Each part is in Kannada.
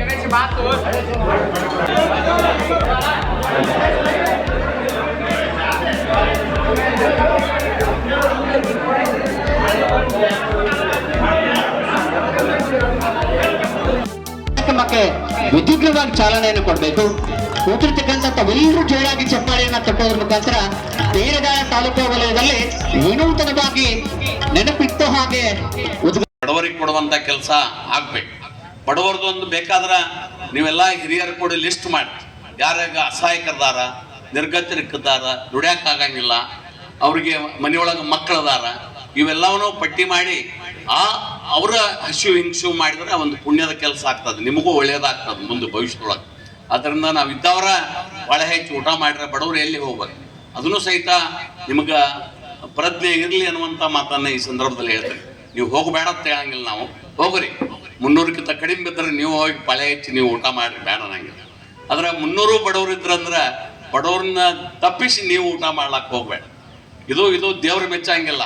ಗಣೇಶ ಮಾತು ಕಾರ್ಯಕ್ರಮಕ್ಕೆ ವಿದ್ಯುಕ್ತವಾಗಿ ಚಾಲನೆಯನ್ನು ಕೊಡಬೇಕು. ಕೂತಿರ್ತಕ್ಕಂಥ ತಾವೆಲ್ಲರೂ ಜೋರಾಗಿ ತಟ್ಟೋದ್ರ ಮುಖಾಂತರ ಬೇರೆದಾಳ ತಾಲೂಕು ವಲಯದಲ್ಲಿ ವಿನೂತನವಾಗಿ ನೆನಪಿಟ್ಟ ಹಾಗೆ ಬಡವರಿಗೆ ಕೊಡುವಂತ ಕೆಲಸ ಆಗ್ಬೇಕು. ಬಡವರದ್ದು ಬೇಕಾದ್ರೆ ನೀವೆಲ್ಲ ಹಿರಿಯರು ಕೂಡ ಲಿಸ್ಟ್ ಮಾಡಿ. ಯಾರ್ಯಾಗ ಅಸಹಾಯಕರದಾರ ನಿರ್ಗತರಿಕ್ಕಿದ್ದಾರ ಆಗಂಗಿಲ್ಲ, ಅವ್ರಿಗೆ ಮನೆಯೊಳಗೆ ಮಕ್ಕಳದಾರ ಇವೆಲ್ಲವನ್ನೂ ಪಟ್ಟಿ ಮಾಡಿ ಆ ಅವರ ಹಸಿವು ಹಿಂಸು ಮಾಡಿದ್ರೆ ಒಂದು ಪುಣ್ಯದ ಕೆಲಸ ಆಗ್ತದೆ. ನಿಮಗೂ ಒಳ್ಳೇದಾಗ್ತದೆ ಮುಂದೆ ಭವಿಷ್ಯದೊಳಗೆ. ಅದರಿಂದ ನಾವು ಇದ್ದವರ ಒಳ ಹೆಚ್ಚು ಊಟ ಮಾಡಿದ್ರೆ ಬಡವರು ಎಲ್ಲಿ ಹೋಗ್ಬೇಕು? ಅದನ್ನು ಸಹಿತ ನಿಮಗೆ ಪ್ರಜ್ಞೆ ಇರಲಿ ಅನ್ನುವಂಥ ಮಾತನ್ನು ಈ ಸಂದರ್ಭದಲ್ಲಿ ಹೇಳ್ತೀನಿ. ನೀವು ಹೋಗಬೇಡ ಅಂತ ಹೇಳಂಗಿಲ್ಲ ನಾವು. ಹೋಗ್ರಿ. ಮುನ್ನೂರಕ್ಕಿಂತ ಕಡಿಮೆ ಬಿದ್ದರೆ ನೀವು ಹೋಗಿ ಪಳೆ ಹೆಚ್ಚಿ ನೀವು ಊಟ ಮಾಡಿರಿ, ಬೇಡ ನಂಗೆ. ಆದರೆ ಮುನ್ನೂರು ಬಡವರು ಇದ್ರಂದ್ರೆ ಬಡವ್ರನ್ನ ತಪ್ಪಿಸಿ ನೀವು ಊಟ ಮಾಡ್ಲಕ್ಕೆ ಹೋಗ್ಬೇಡ. ಇದು ಇದು ದೇವ್ರ ಮೆಚ್ಚಂಗಿಲ್ಲ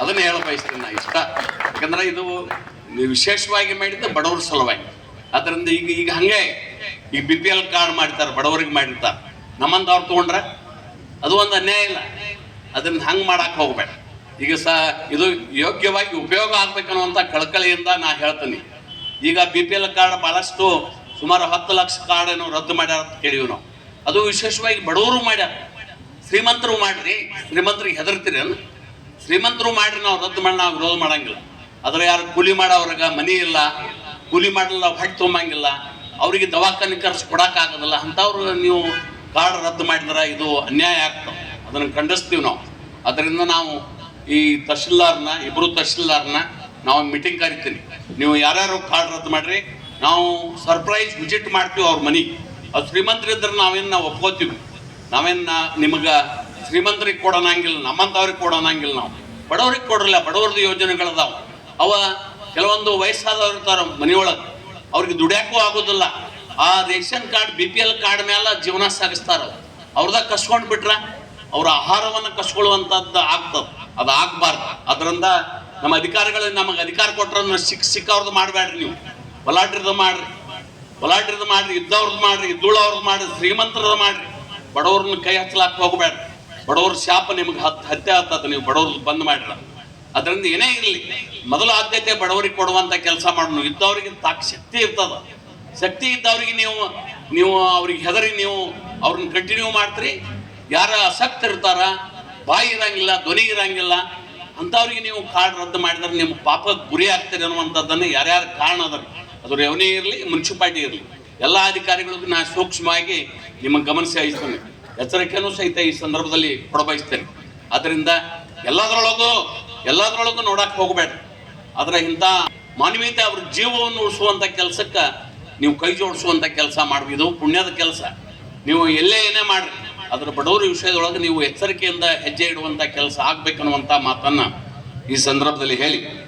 ಅದನ್ನ ಹೇಳ ಬಯಸ್ತೀನಿ ನಾ ಇಷ್ಟ. ಯಾಕಂದ್ರೆ ಇದು ವಿಶೇಷವಾಗಿ ಮಾಡಿದ್ದೆ ಬಡವ್ರ ಸಲುವಾಗಿ. ಅದರಿಂದ ಈಗ ಈಗ ಹಂಗೆ. ಈಗ ಬಿ ಪಿ ಎಲ್ ಕಾರ್ಡ್ ಮಾಡ್ತಾರೆ ಬಡವರಿಗೆ ಮಾಡಿರ್ತಾರೆ. ನಮ್ಮಂತವ್ರು ತೊಗೊಂಡ್ರೆ ಅದು ಒಂದು ಅನ್ಯಾಯ ಇಲ್ಲ. ಅದನ್ನ ಹಂಗೆ ಮಾಡಕ್ಕೆ ಹೋಗ್ಬೇಡ. ಈಗ ಸಹ ಇದು ಯೋಗ್ಯವಾಗಿ ಉಪಯೋಗ ಆಗ್ಬೇಕನ್ನುವಂಥ ಕಳಕಳಿಯಿಂದ ನಾ ಹೇಳ್ತೀನಿ. ಈಗ ಬಿ ಪಿ ಎಲ್ ಕಾರ್ಡ್ ಭಾಳಷ್ಟು ಸುಮಾರು ಹತ್ತು ಲಕ್ಷ ಕಾರ್ಡ್ ರದ್ದು ಮಾಡ್ಯಾರ ಅಂತ ಕೇಳಿವಿ ನಾವು. ಅದು ವಿಶೇಷವಾಗಿ ಬಡವರು ಮಾಡ್ಯಾರ. ಶ್ರೀಮಂತರು ಮಾಡ್ರಿ ಶ್ರೀಮಂತರಿಗೆ ಹೆದರ್ತೀರಿ ಅಲ್ಲ? ಶ್ರೀಮಂತರು ಮಾಡ್ರಿ, ನಾವು ರದ್ದು ಮಾಡಿ, ನಾವು ವಿರೋಧ ಮಾಡಂಗಿಲ್ಲ. ಆದ್ರೆ ಯಾರು ಕೂಲಿ ಮಾಡೋವ್ರಿಗೆ ಮನಿ ಇಲ್ಲ, ಕೂಲಿ ಮಾಡಲ್ಲ, ಹೊಟ್ಟೆ ತುಂಬಂಗಿಲ್ಲ, ಅವರಿಗೆ ದವಾಖಾನೆ ಖರ್ಚು ಕೊಡೋಕ್ಕಾಗೋದಿಲ್ಲ ಅಂಥವ್ರು ನೀವು ಕಾರ್ಡ್ ರದ್ದು ಮಾಡಿದ್ರೆ ಇದು ಅನ್ಯಾಯ ಆಗ್ತದೆ. ಅದನ್ನು ಖಂಡಿಸ್ತೀವಿ ನಾವು. ಅದರಿಂದ ನಾವು ಈ ತಹಶೀಲ್ದಾರ್ನ ಇಬ್ಬರು ತಹಶೀಲ್ದಾರ್ನ ನಾವು ಮೀಟಿಂಗ್ ಕರಿತೀನಿ. ನೀವು ಯಾರ್ಯಾರು ಕಾರ್ಡ್ ರದ್ದು ಮಾಡ್ರಿ, ನಾವು ಸರ್ಪ್ರೈಸ್ ವಿಸಿಟ್ ಮಾಡ್ತೀವಿ ಅವ್ರ ಮನೆಗೆ ಅದು ಶ್ರೀಮಂತರಿದ್ರೆ ನಾವೇನು ನಾವು ಒಪ್ಕೋತೀವಿ. ನಾವೇನು ನಿಮಗೆ ಶ್ರೀಮಂತರಿಗೆ ಕೊಡೋಣಂಗಿಲ್ಲ ನಮ್ಮಂಥವ್ರಿಗೆ ಕೊಡೋಣಂಗಿಲ್ಲ ನಾವು. ಬಡವ್ರಿಗೆ ಕೊಡ್ರಲ್ಲ ಬಡವ್ರದ್ದು ಯೋಜನೆಗಳದಾವ. ಅವ ಕೆಲವೊಂದು ವಯಸ್ಸಾದವ್ರು ಇರ್ತಾರೆ ಮನೆಯೊಳಗೆ. ಅವ್ರಿಗೆ ದುಡ್ಯಾಕೂ ಆಗೋದಿಲ್ಲ. ಆ ration card, B P L card ಮೇಲೆ ಜೀವನ ಸಾಗಿಸ್ತಾರ ಅವ್ರದ ಕಸ್ಕೊಂಡು ಬಿಟ್ರೆ ಅವ್ರ ಆಹಾರವನ್ನು ಕಸ್ಕೊಳ್ಳುವಂಥದ್ದು ಆಗ್ತದೆ. ಅದು ಆಗಬಾರ್ದು. ಅದರಿಂದ ನಮ್ಮ ಅಧಿಕಾರಿಗಳು ನಮಗೆ ಅಧಿಕಾರ ಕೊಟ್ಟರೆ ಸಿಕ್ಕ ಸಿಕ್ಕವ್ರದ್ದು ಮಾಡಬೇಡ್ರಿ ನೀವು. ಒಲಾಟ್ರದ್ದು ಮಾಡ್ರಿ. ಒಲಾಟ್ರದ್ದು ಮಾಡ್ರಿ, ಇದ್ದವ್ರದ್ದು ಮಾಡ್ರಿ, ಇದ್ದೂಳವ್ರದ್ದು ಮಾಡ್ರಿ, ಶ್ರೀಮಂತರದ್ದು ಮಾಡ್ರಿ. ಬಡವ್ರನ್ನ ಕೈ ಹಚ್ಚಲಾಕ್ ಹೋಗ್ಬೇಡ್ರಿ ಬಡವ್ರ ಶಾಪ ನಿಮ್ಗೆ ಹತ್ ಹತ್ಯೆ ಆಗ್ತದೆ ನೀವು ಬಡವ್ರದ್ದು ಬಂದ್ ಮಾಡ್ರ. ಅದರಿಂದ ಏನೇ ಇರಲಿ, ಮೊದಲ ಆದ್ಯತೆ ಬಡವರಿಗೆ ಕೊಡುವಂತ ಕೆಲಸ ಮಾಡೋಣ ಇದ್ದವ್ರಿಗೆ ತಾಕ್ ಶಕ್ತಿ ಇರ್ತದ. ಶಕ್ತಿ ಇದ್ದವ್ರಿಗೆ ನೀವು ನೀವು ಅವ್ರಿಗೆ ಹೆದರಿ ನೀವು, ಅವ್ರನ್ನ ಕಂಟಿನ್ಯೂ ಮಾಡ್ತೀರಿ. ಯಾರ ಅಸಕ್ತ ಇರ್ತಾರ, ಬಾಯಿ ಇರಂಗಿಲ್ಲ, ಧ್ವನಿ ಇರಂಗಿಲ್ಲ ಅಂಥವ್ರಿಗೆ ನೀವು ಕಾರ್ಡ್ ರದ್ದು ಮಾಡಿದ್ರೆ ನಿಮ್ಮ ಪಾಪಕ್ಕೆ ಗುರಿ ಆಗ್ತೀರಿ ಅನ್ನುವಂಥದ್ದನ್ನು ಯಾರ್ಯಾರು ಕಾರಣ ಅದ? ಅದು ರೆವನ್ಯೂ ಇರಲಿ, ಮುನ್ಸಿಪಾಲ್ಟಿ ಇರಲಿ. ಎಲ್ಲ ಅಧಿಕಾರಿಗಳಿಗೂ ನಾನು ಸೂಕ್ಷ್ಮವಾಗಿ ನಿಮ್ಮ ಗಮನ ಅಯಿಸ್ತೇನೆ ಎಚ್ಚರಿಕೆಯೂ ಸಹಿತ ಈ ಸಂದರ್ಭದಲ್ಲಿ ಕೊಡಬಯಸ್ತೇನೆ. ಅದರಿಂದ ಎಲ್ಲದರೊಳಗೂ ಎಲ್ಲದರೊಳಗೂ ನೋಡಕ್ಕೆ ಹೋಗಬೇಡ. ಆದ್ರೆ ಇಂಥ ಮಾನವೀಯತೆ ಅವ್ರ ಜೀವವನ್ನು ಉಳಿಸುವಂಥ ಕೆಲಸಕ್ಕೆ ನೀವು ಕೈ ಜೋಡಿಸುವಂಥ ಕೆಲಸ ಮಾಡಿ ಇದು ಪುಣ್ಯದ ಕೆಲಸ. ನೀವು ಎಲ್ಲೇ ಏನೇ ಮಾಡ್ರಿ ಅದ್ರ ಬಡವರ ವಿಷಯದೊಳಗೆ ನೀವು ಎಚ್ಚರಿಕೆಯಿಂದ ಹೆಜ್ಜೆ ಇಡುವಂಥ ಕೆಲಸ ಆಗಬೇಕನ್ನುವಂಥ ಮಾತನ್ನು ಈ ಸಂದರ್ಭದಲ್ಲಿ ಹೇಳಿ.